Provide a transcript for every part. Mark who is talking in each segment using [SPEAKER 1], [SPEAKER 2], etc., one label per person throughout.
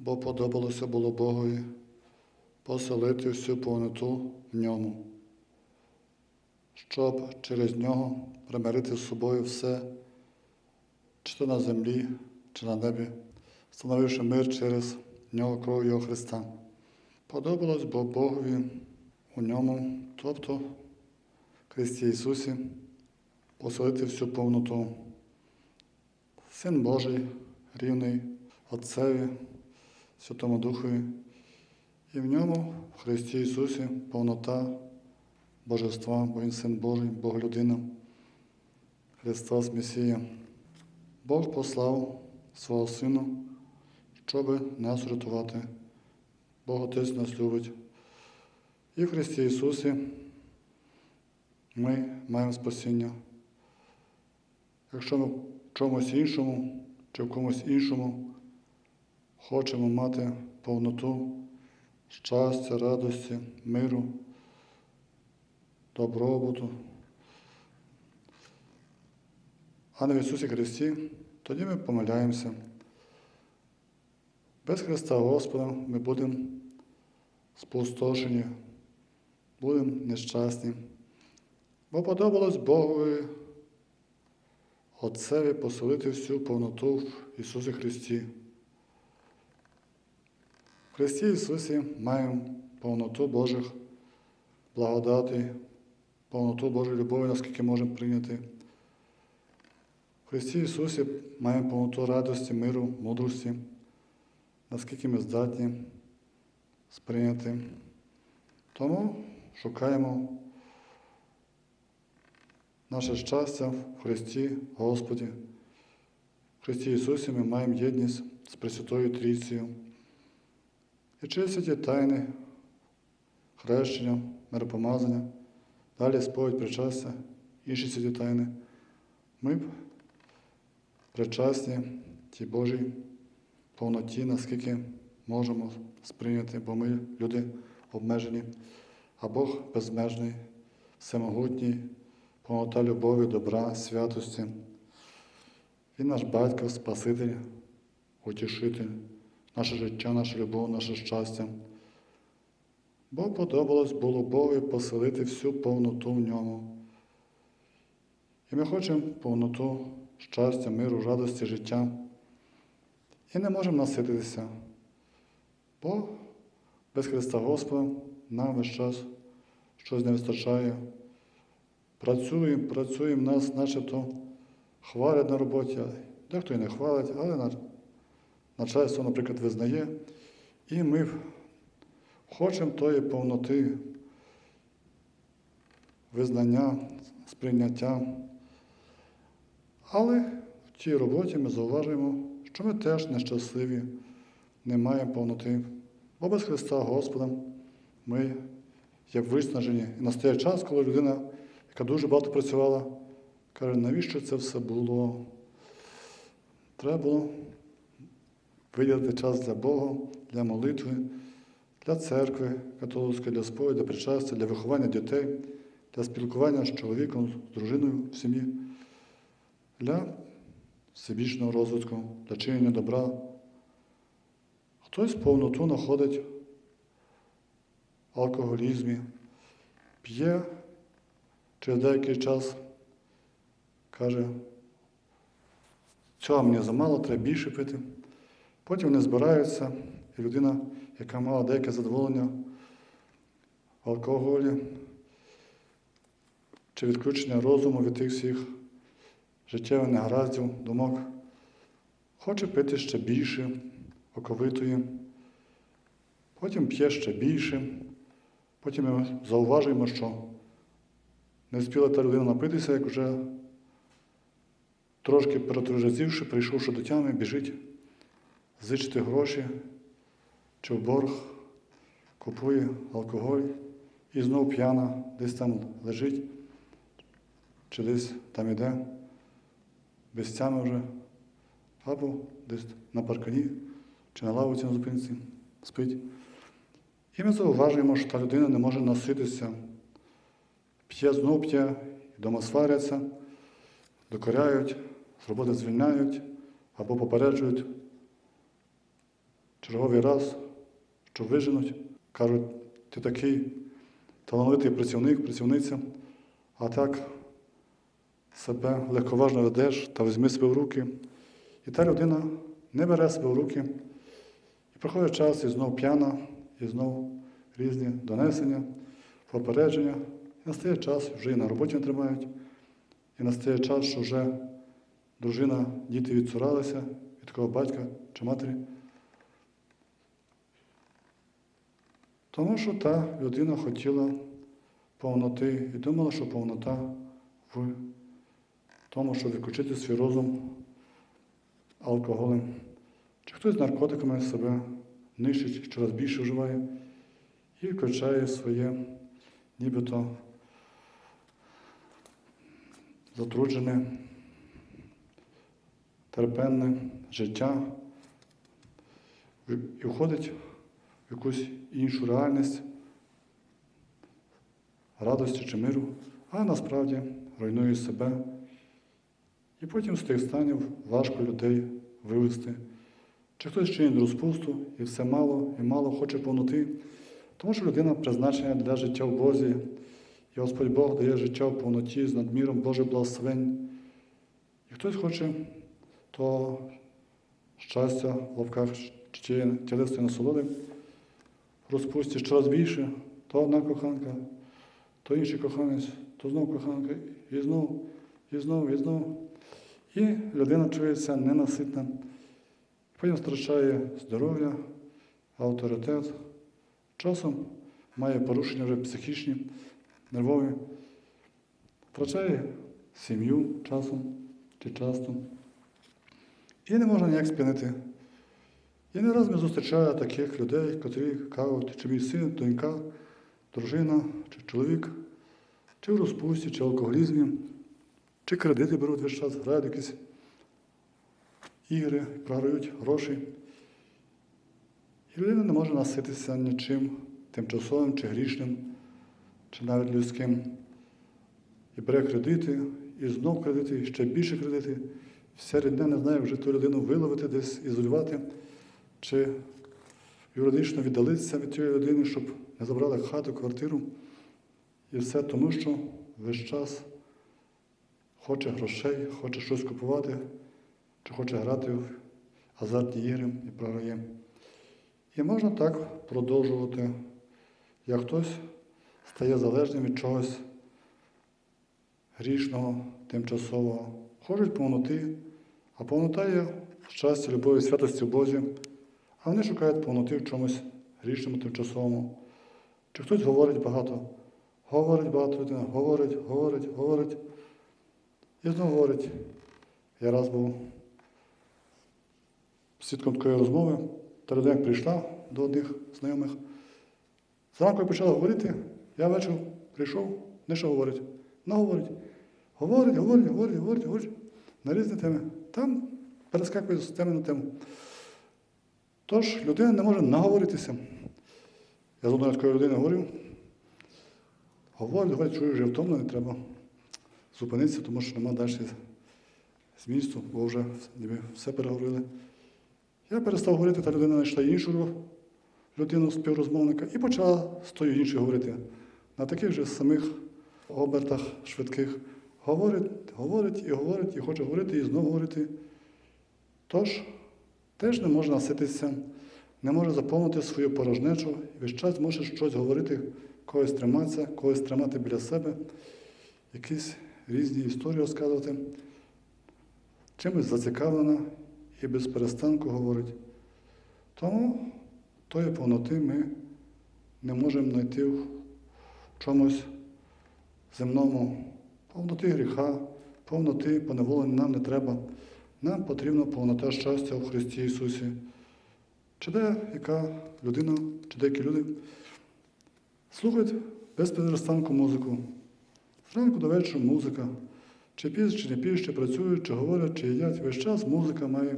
[SPEAKER 1] бо подобалося було Богові поселити всю повноту в ньому, щоб через нього примирити з собою все, чи то на землі, чи на небі, встановивши мир через нього кров Його Христа. Подобалось бо Богові у ньому, тобто Христі Ісусі, поселити всю повноту. Син Божий, рівний Отцеві, Святому Духові, і в ньому, в Христі Ісусі, повнота Божества, бо Він Син Божий, Бог людина, Христос Месія. Бог послав свого Сина, щоб нас рятувати. Бог Отець нас любить. І в Христі Ісусі ми маємо спасіння. Якщо ми в чомусь іншому чи в комусь іншому хочемо мати повноту щастя, радості, миру, добробуту, а не в Ісусі Христі, тоді ми помиляємося. Без Христа Господа ми будемо спустошені, будемо нещасні. Бо подобалось Богові Отцеві поселити всю повноту в Ісусі Христі. Христі Ісусі маємо повноту Божих благодати, повноту Божої любові, наскільки можемо прийняти. В Христі Ісусі маємо повноту радості, миру, мудрості, наскільки ми здатні сприйняти. Тому шукаємо наше щастя в Христі Господі. В Христі Ісусі ми маємо єдність з Пресвятою Трійцею. І ці тайни, хрещення, миропомазання, далі сповідь причастя, інші святі тайни, ми причасні тій Божій повноті, наскільки можемо сприйняти, бо ми люди обмежені, а Бог безмежний, всемогутній, повнота любові, добра, святості. Він наш батько, Спаситель, утішитель, наше життя, наша любов, наше щастя. Бо подобалось було Богові поселити всю повноту в ньому. І ми хочемо повноту щастя, миру, радості, життя. І не можемо насититися, бо без Христа Господа нам весь час щось не вистачає. Працюємо, працюємо, нас начебто хвалять на роботі, дехто і не хвалить, але начальство, наприклад, визнає. І ми хочемо тої повноти визнання, сприйняття. Але в тій роботі ми зауважуємо, що ми теж нещасливі, не маємо повноти. Бо без Христа Господа ми є виснажені. І настає час, коли людина, яка дуже багато працювала, каже, навіщо це все було? Треба було виділити час для Бога, для молитви, для церкви католицької, для сповіді, причастя, для виховання дітей, для спілкування з чоловіком, з дружиною в сім'ї, для всебічного розвитку, для чинення добра. Хтось повноту знаходить в алкоголізмі, п'є через деякий час, каже, цього мені замало, треба більше пити. Потім вони збираються, і людина, яка мала деяке задоволення в алкоголі чи відключення розуму від тих всіх життєвих негараздів, думок, хоче пити ще більше, оковитує, потім п'є ще більше, потім ми зауважуємо, що не встигла та людина напитися, як вже трошки перетружазівши, прийшовши до тями, біжить зичити гроші чи в борг, купує алкоголь і знов п'яна десь там лежить, чи десь там іде, без тями вже, або десь на паркані чи на лавиці на зупинці спить. І ми зауважуємо, що та людина не може наситися, п'є знов п'є, вдома сваряться, докоряють, з роботи звільняють або попереджують, черговий раз, що виженуть. Кажуть, ти такий талановитий працівник, працівниця, а так себе легковажно ведеш та візьми себе в руки. І та людина не бере себе в руки. І проходить час і знов п'яна, і знов різні донесення, попередження. І настає час, вже і на роботі не тримають, і настає час, що вже дружина, діти відцуралися від такого батька чи матері. Тому що та людина хотіла повноти і думала, що повнота в тому, щоб відключити свій розум алкоголем. Чи хтось з наркотиками себе нищить, щораз більше вживає і включає своє нібито затруджене, терпенне життя і входить якусь іншу реальність радості чи миру, а насправді руйнує себе. І потім з тих станів важко людей вивести. Чи хтось чинить розпусту і все мало і мало хоче повноти, тому що людина призначена для життя в Бозі, і Господь Бог дає життя в повноті з надміром Божих благословень. І хтось хоче то щастя в лавках тілесної насолоди розпусті щораз більше, то одна коханка, то інший коханець, то знов коханка, і знов, і знов, і знов. І людина чується ненаситна. Потім втрачає здоров'я, авторитет. Часом має порушення вже психічні, нервові, втрачає сім'ю часом чи часто. І не можна ніяк сп'янити. І не раз ми зустрічаю таких людей, котрі кажуть, чи мій син, донька, дружина, чи чоловік, чи в розпусті, чи в алкоголізмі, чи кредити беруть весь час, грають якісь ігри, програють гроші. І людина не може наситися нічим тимчасовим чи грішним, чи навіть людським. І бере кредити, і знов кредити, і ще більше кредити. Вся рідня не знає вже ту людину виловити, десь ізолювати, чи юридично віддалитися від цієї людини, щоб не забрали хату, квартиру. І все тому, що весь час хоче грошей, хоче щось купувати, чи хоче грати в азартні ігри і програє. І можна так продовжувати, як хтось стає залежним від чогось грішного, тимчасового. Хочуть повноти, а повнота є щастя, любові, святості в Бозі, а вони шукають повноти в чомусь грішному, тимчасовому. Чи хтось говорить багато? Говорить багато людина, говорить, говорить, говорить. І знову говорить. Я раз був свідком такої розмови, та людина прийшла до одних знайомих. Зранку я почала говорити, я вечір прийшов, не що говорить. Ну, говорить. Говорить, говорить, говорить, говорить, говорить. На різні теми. Там перескакує з теми на тему. Тож людина не може наговоритися. Я з одною такою людиною говорив. Говорить, говорить, чую, вже втомлений, треба зупинитися, тому що нема далі змісту, бо вже ніби все переговорили. Я перестав говорити, та людина знайшла іншу людину, співрозмовника, і почала з тою іншою говорити. На таких же самих обертах швидких. Говорить, говорить і говорить, і хоче говорити, і знову говорити. Тож теж не може наситися, не може заповнити свою порожнечу, весь час може щось говорити, когось триматися, когось тримати біля себе, якісь різні історії розказувати. Чимось зацікавлена і без перестанку говорить. Тому тої повноти ми не можемо знайти в чомусь земному. Повноти гріха, повноти поневолення нам не треба. Нам потрібна повнота щастя в Христі Ісусі. Чи де яка людина, чи деякі люди слухають без перестанку музику. Зранку до вечора музика. Чи пізно, чи не пізно, чи працюють, чи говорять, чи їдять. Весь час музика має,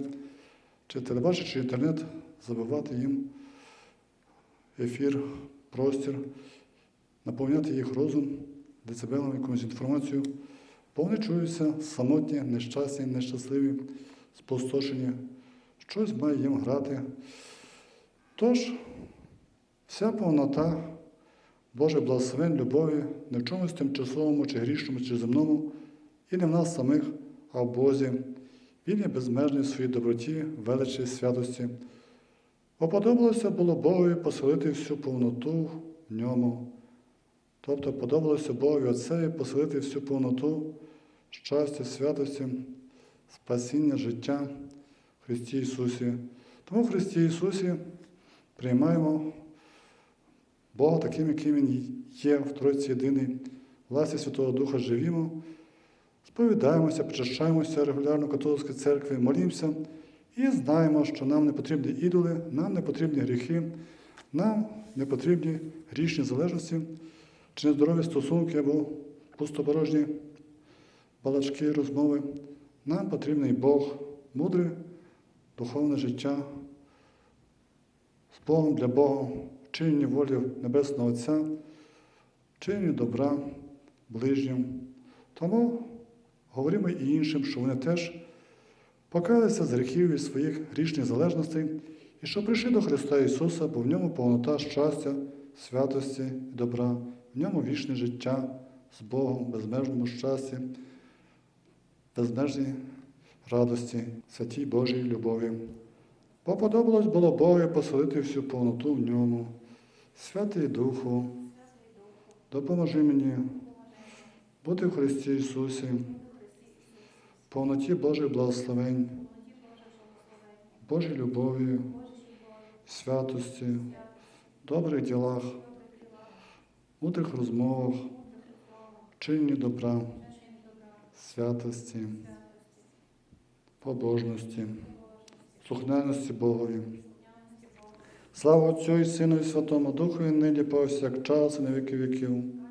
[SPEAKER 1] чи телебачить, чи інтернет забивати їм ефір, простір, наповняти їх розум децибелом, якоюсь інформацією, бо вони чуються самотні, нещасні, нещасливі, спустошені. Щось має їм грати, Тож, вся повнота Божих благословень, любові не в чомусь тимчасовому чи грішному, чи земному, і не в нас самих, а в Бозі. Він є безмежний в своїй доброті, величі, святості. Поподобалося було Богові поселити всю повноту в ньому. Тобто подобалося Богові Отцеві поселити всю повноту щастя, святості, спасіння, життя в Христі Ісусі. Тому в Христі Ісусі приймаємо Бога таким, яким Він є в Тройці Єдиний, власті Святого Духа живімо, сповідаємося, причащаємося регулярно в католицькій церкві, молімося і знаємо, що нам не потрібні ідоли, нам не потрібні гріхи, нам не потрібні грішні залежності чи нездорові стосунки або пустопорожні балачки, розмови. Нам потрібний Бог, мудре, духовне життя з Богом для Бога, вчинені волі Небесного Отця, вчинені добра ближнім. Тому говоримо і іншим, що вони теж покаялися з гріхів і своїх грішних залежностей, і що прийшли до Христа Ісуса, бо в ньому повнота щастя, святості і добра, в ньому вічне життя з Богом, безмежному щасті, безмежній радості, святій Божій любові. Бо подобалось було Богові поселити всю повноту в ньому. Святий Духу, допоможи мені бути в Христі Ісусі, в повноті Божих благословень, Божій любові, святості, добрих ділах, мудрих розмовах, вчинні добра, святості, побожності, слухняності Богові. Слава Отцю і Сину і Святому Духу, і нині повсякчас, і на віки віків.